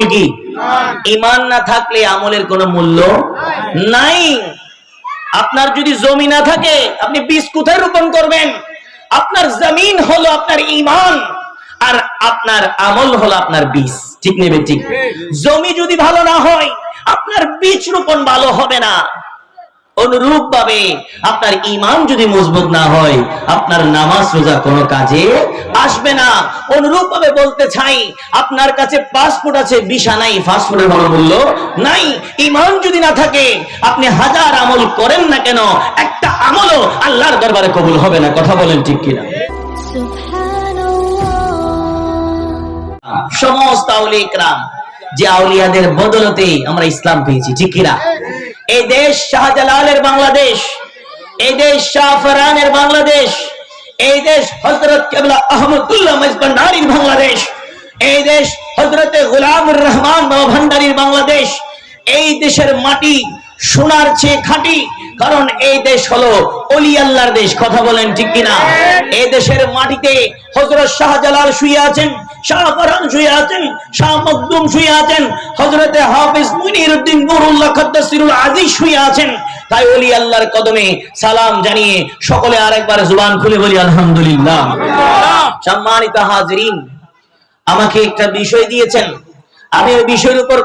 কি? ইমান না থাকলে আমলের কোনো মূল্য নাই। আপনার যদি জমি না থাকে আপনি বীজ কোথায় রোপণ করবেন? আপনার জমিন হলো আপনার ইমান আর আপনার আমল হলো আপনার বীজ। ঠিক নেবে ঠিক। জমি যদি ভালো না হয় আপনার বীজ রোপণ ভালো হবে না। অনুরূপ ভাবে আপনার ইমান যদি মজবুত না হয় আপনার নামাজ রোজা কোনো কাজে আসবে না। অনুরূপ ভাবে বলতে চাই আপনার কাছে পাসপোর্ট আছে ভিসা নাই পাসপোর্টের ভালো মূল্য নাই। ইমান যদি না থাকে আপনি হাজার আমল করেন না কেন একটা আমলও আল্লাহর দরবারে কবুল হবে না। কথা বলেন ঠিক কিনা? সমস্ত আউলিয়া যে আউলিয়াদের বদলতে আমরা ইসলাম পেয়েছি ঠিক কিনা? এই দেশ শাহজালালের বাংলাদেশ, এই দেশ শাহফরানের বাংলাদেশ, এই দেশ হজরত কেবলা আহমদুল্লাহ মজবন্ডারির বাংলাদেশ, এই দেশ হজরতে গুলামুর রহমান ভান্ডারির বাংলাদেশ, এই দেশের মাটি সোনার চেয়ে খাঁটি। কারণ এই দেশ হলো অলি আল্লাহর দেশ, কথা বলেন ঠিক কিনা? এই দেশের মাটিতে হজরত শাহজালাল শুয়ে আছেন শাহ শুয়ে আছেন, শাহ হজরতে শুয়ে আছেন তাই অলি আল্লাহর কদমে সালাম জানিয়ে সকলে খুলে বলি আমাকে একটা বিষয় দিয়েছেন। আমি ওই বিষয়ের উপর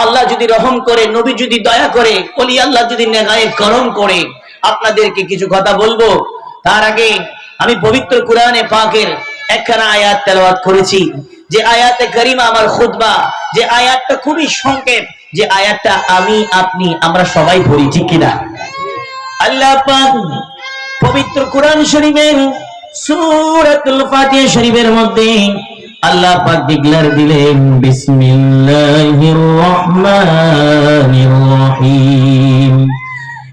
আল্লাহ যদি রহম করে, নবী যদি দয়া করে, অলি আল্লাহ যদি নেগায়ে করম করে, আপনাদেরকে কিছু কথা বলব। তার আগে আমি পবিত্র কোরআনে পাকের একখানা আয়াত তেলাওয়াত করেছি। যে আয়াতে করিমা আমার খুতবা, যে আয়াতটা খুবই সংক্ষেপ, যে আয়াতটা আমি, আপনি, আমরা সবাই পড়ি, ঠিক কিনা? আল্লাহ পাক পবিত্র কোরআন শরীফের সূরাতুল ফাতিহা শরীফের মধ্যে আল্লাহ পাক ডিক্লেয়ার দিলেন বিসমিল্লাহির রহমানির রহিম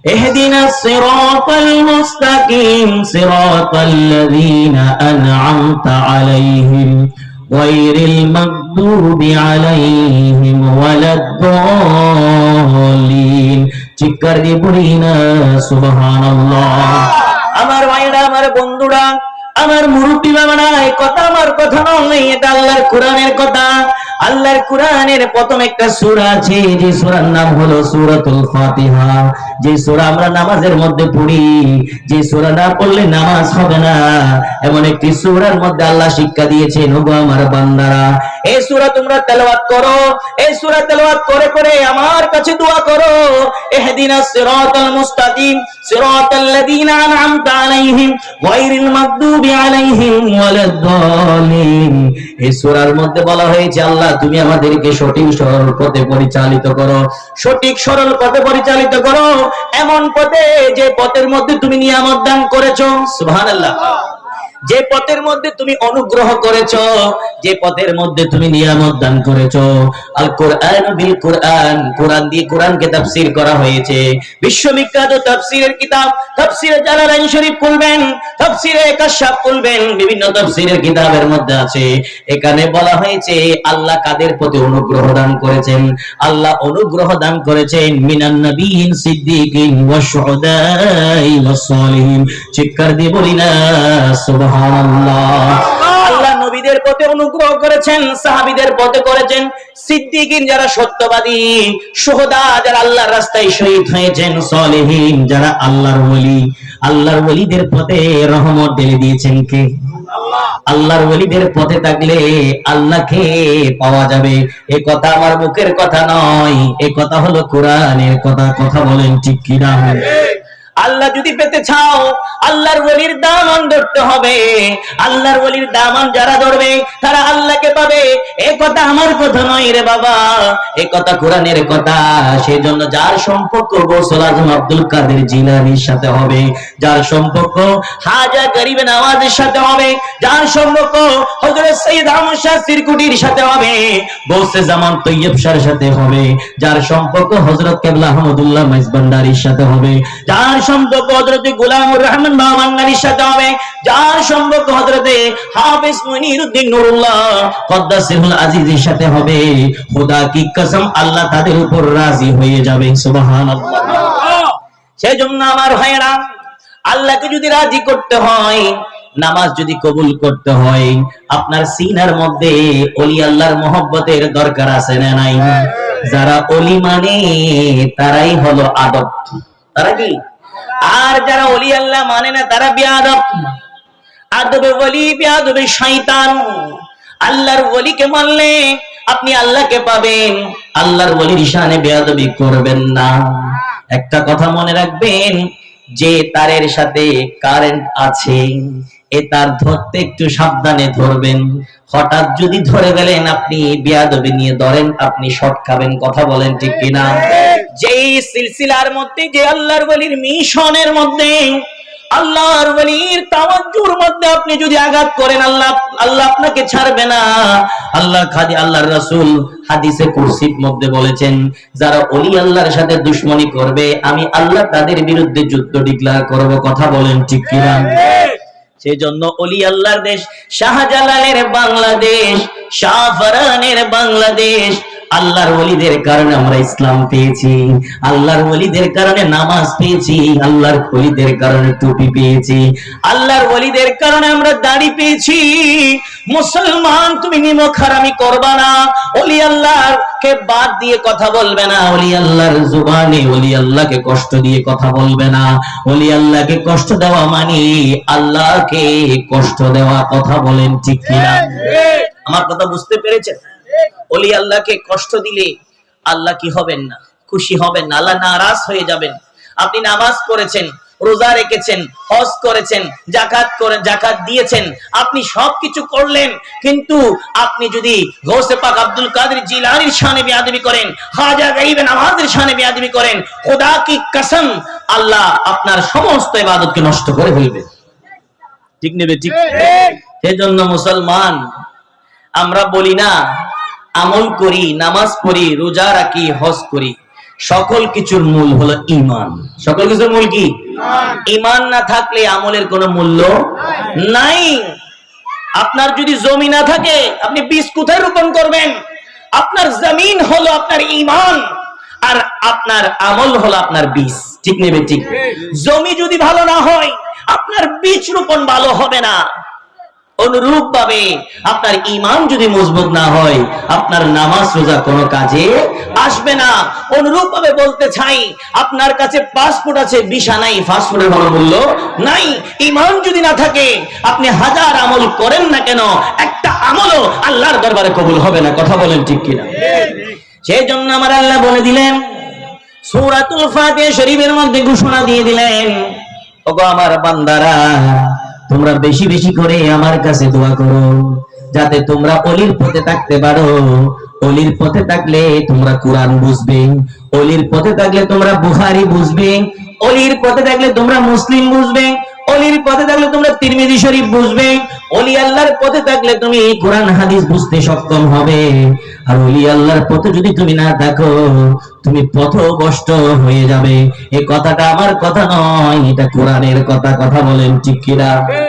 اهدنا الصراط المستقيم صراط الذين أنعمت عليهم غير المغضوب عليهم ولا الضالين চিৎকার দিয়ে পড়ি না সুবহানাল্লাহ আমার ভাইরা আমার বন্ধুরা আমার মুরব্বী বাবারা এই কথা আমার কথা নয়, এটা আল্লাহর কোরআনের কথা। আল্লাহর কোরআনের প্রথম একটা সূরা আছে, যে সূরার নাম হলো সূরাতুল ফাতিহা। যে সূরা আমরা নামাজের মধ্যে পড়ি, যে সূরা না পড়লে নামাজ হবে না। এমন একটি সূরার মধ্যে আল্লাহ শিক্ষা দিয়েছেন, ওগো আমার বান্দারা এই সূরা তোমরা তেলাওয়াত করো এই সূরা তেলাওয়াত করে করে আমার কাছে দোয়া করো। ইহদিনাস সিরাতাল মুস্তাকিম, সিরাতাল লাযীনা আন'আমতা আলাইহিম, গায়রিল মাগদুবি আলাইহিম মধ্যে বলা হয়েছে, আল্লাহ, তুমি আমাদেরকে সঠিক সরল পথে পরিচালিত করো। সঠিক সরল পথে পরিচালিত করো। এমন পথে যে পথের মধ্যে তুমি নিয়ামত দান করেছ। সুবহানাল্লাহ। যে পথের মধ্যে তুমি অনুগ্রহ করেছ, যে পথের মধ্যে তুমি নিয়ামত দান করেছ আল কোরআন বিল কোরআন কোরআন দিয়ে কোরআনকে তাফসীর করা হয়েছে। বিশ্ববিখ্যাত তাফসীরের কিতাব, তাফসীরে জালালাইন শরীফ খুলবেন, তাফসীরে কাশাফ খুলবেন, বিভিন্ন তাফসীরের কিতাবের মধ্যে আছে। এখানে বলা হয়েছে, আল্লাহ কাদের প্রতি অনুগ্রহ দান করেছেন? আল্লাহ অনুগ্রহ দান করেছেন মিনান নবীন সিদ্দিকিন ওয়া শুহাদাই ওয়াস সালিহিন। চিৎকার দিয়ে বলি না সুবহানাল্লাহ আল্লাহ পথে রহমত দিয়েছেন কে? আল্লাহর ওলিদের পথে থাকলে আল্লাহকে পাওয়া যাবে। এ কথা আমার মুখের কথা নয়, এ কথা হলো কোরআনের কথা। কথা বলেন ঠিক কিনা? আল্লাহ যদি পেতে চাও, আল্লাহর ওলির দামান ধরতে হবে। আল্লাহর ওলির দামান যারা ধরবে, তারা আল্লাহকে পাবে। এ কথা আমার কথা নয় রে বাবা, এ কথা কোরআনের কথা। সেই জন্য যার সম্পর্ক গোসল আজম আব্দুল কাদের জিলানির সাথে হবে, যার সম্পর্ক হাজা গরিবে নামাজের সাথে হবে, যার সম্পর্ক হযরত সৈয়দ আহমদ শাহ সিরকুটির সাথে হবে বৌসে জামান তৈয়ব শাহর সাথে হবে, যার সম্পর্ক হযরত কেবলা আহমদুল্লাহ মাইজবান্ডারির সাথে হবে, যার সম্পর্ক হযরত গোলামুর রহমান বাবাঙ্গারির সাথে হবে। যার সম্পর্ক হযরতে হাফেজ মুনিরউদ্দিন নুরুল্লাহ কদ্দাসিহুল আজিজের সাথে হবে। খোদা কি কসম, আল্লাহ তাদের উপর রাজি হয়ে যাবে। সুবহানাল্লাহ। সেজন্য আমার ভাইয়েরা, আল্লাহকে যদি রাজি করতে হয়, নামাজ যদি কবুল করতে হয়, আপনার সিনার মধ্যে অলি আল্লাহর মহব্বতের দরকার আছে না নাই? যারা অলি মানে তারাই হলো আদব। তারা কি? আর যারা অলি আল্লাহ মানে না, তারা বিয়াদব আদবে ওলি বিয়াদবে শয়তান। আল্লাহর ওলিকে মানলে আপনি আল্লাহকে পাবেন। আল্লাহর ওলির শানে বেয়াদবি করবেন না। একটা কথা মনে রাখবেন, যে তারের সাথে কারেন্ট আছে, এ তার ধরতে একটু সাবধানে ধরবেন। হঠাৎ যদি ধরে গেলেন আপনি বিয়াদবি নিয়ে ধরেন, আপনি শর্ট খাবেন কথা বলেন ঠিক কিনা? যেই সিলসিলার মধ্যে, যে আল্লাহর ওলির মিশনের মধ্যে, আল্লাহর ওলির তাওয়াজ্জুর মধ্যে আপনি যদি আঘাত করেন, আল্লাহ আল্লাহ আপনাকে ছাড়বে না। খাদি, আল্লাহর রাসূল হাদিসে কুরসির মধ্যে বলেছেন, যারা ওলি আল্লাহর সাথে দুশমনি করবে, আমি আল্লাহ তাদের বিরুদ্ধে যুদ্ধ ডিক্লেয়ার করব। কথা বলেন ঠিক সেই জন্য অলি আল্লাহর দেশ, শাহজালালের বাংলাদেশ শাহফরানের বাংলাদেশ আল্লাহর ওলিদের কারণে আমরা ইসলাম পেয়েছি আল্লাহর ওলিদের কারণে নামাজ পেয়েছি আল্লাহর ওলিদের কারণে টুপি পেয়েছি আল্লাহর ওলিদের কারণে আমরা দাড়ি পেয়েছি। মুসলমান তুমি নিমক হারামি করবা না। অলি আল্লাহর কে বাদ দিয়ে কথা বলবে না। অলি আল্লাহর জুবানে অলি আল্লাহকে কষ্ট দিয়ে কথা বলবে না। অলি আল্লাহকে কষ্ট দেওয়া মানে আল্লাহকে কষ্ট দেওয়া কথা বলেন ঠিক কিনা? আমার কথা বুঝতে পেরেছেন? অলি আল্লাহকে কষ্ট দিলে আল্লাহ কি হবেন না? খুশি হবেন না। আল্লাহ নারাজ হয়ে যাবেন। আপনি নামাজ পড়েছেন রোজা রেখেছেন হজ করেছেন জাকাত করে জাকাত দিয়েছেন আপনি সবকিছু করলেন কিন্তু আপনি যদি গৌসে পাক আব্দুল কাদের জিলানির শানে বিয়াদবি করেন হাজা গাইবেন আমাদের শানে বিয়াদবি করেন খোদা কি কসম আল্লাহ আপনার সমস্ত ইবাদতকে নষ্ট করে ফেলবে। ঠিক নেবে। ঠিক। সেজন্য মুসলমান আমরা বলি না আমল করি নামাজ পড়ি রোজা রাখি হজ করি। সকল কিছুর মূল হলো ইমান সকল কিছুর মূল কি? ইমান না থাকলে আমলের কোনো মূল্য নাই। আপনার যদি জমি না থাকে আপনি বীজ কোথায় রোপণ করবেন? আপনার জমিন হলো আপনার ইমান আর আপনার আমল হলো আপনার বীজ। ঠিক নেবে ঠিক। জমি যদি ভালো না হয় আপনার বীজ রোপণ ভালো হবে না। অনুরূপ ভাবে আপনার ইমান যদি মজবুত না হয়, আপনার নামাজ, রোজা কোনো কাজে আসবে না। অনুরূপ ভাবে বলতে চাই, আপনার কাছে পাসপোর্ট আছে ভিসা নাই পাসপোর্টের ভালো মূল্য নাই। ইমান যদি না থাকে, আপনি হাজার আমল করেন না কেন, একটা আমলও আল্লাহর দরবারে কবুল হবে না। কথা বলেন ঠিক কিনা? সেই জন্য আমার আল্লাহ বলে দিলেন, সূরাতুল ফাতিহা শরীফের মধ্যে ঘোষণা দিয়ে দিলেন, ওগো আমার বান্দারা তোমরা বেশি বেশি করে আমার কাছে দোয়া করো, যাতে তোমরা অলির পথে থাকতে পারো। অলির পথে থাকলে তোমরা কোরআন বুঝবে, অলির পথে থাকলে তোমরা বুহারি বুঝবে, অলির পথে থাকলে তোমরা মুসলিম বুঝবে। অলির পথে থাকলে তোমরা তিরমিজি শরীফ বুঝবে। অলি আল্লাহর পথে থাকলে তুমি কোরআন, হাদিস বুঝতে সক্ষম হবে। আর অলি আল্লাহর পথে যদি তুমি না থাকো, তুমি পথ কষ্ট হয়ে যাবে। এ কথাটা আমার কথা নয়, এটা কোরআনের কথা কথা বলেন ঠিক কিনা?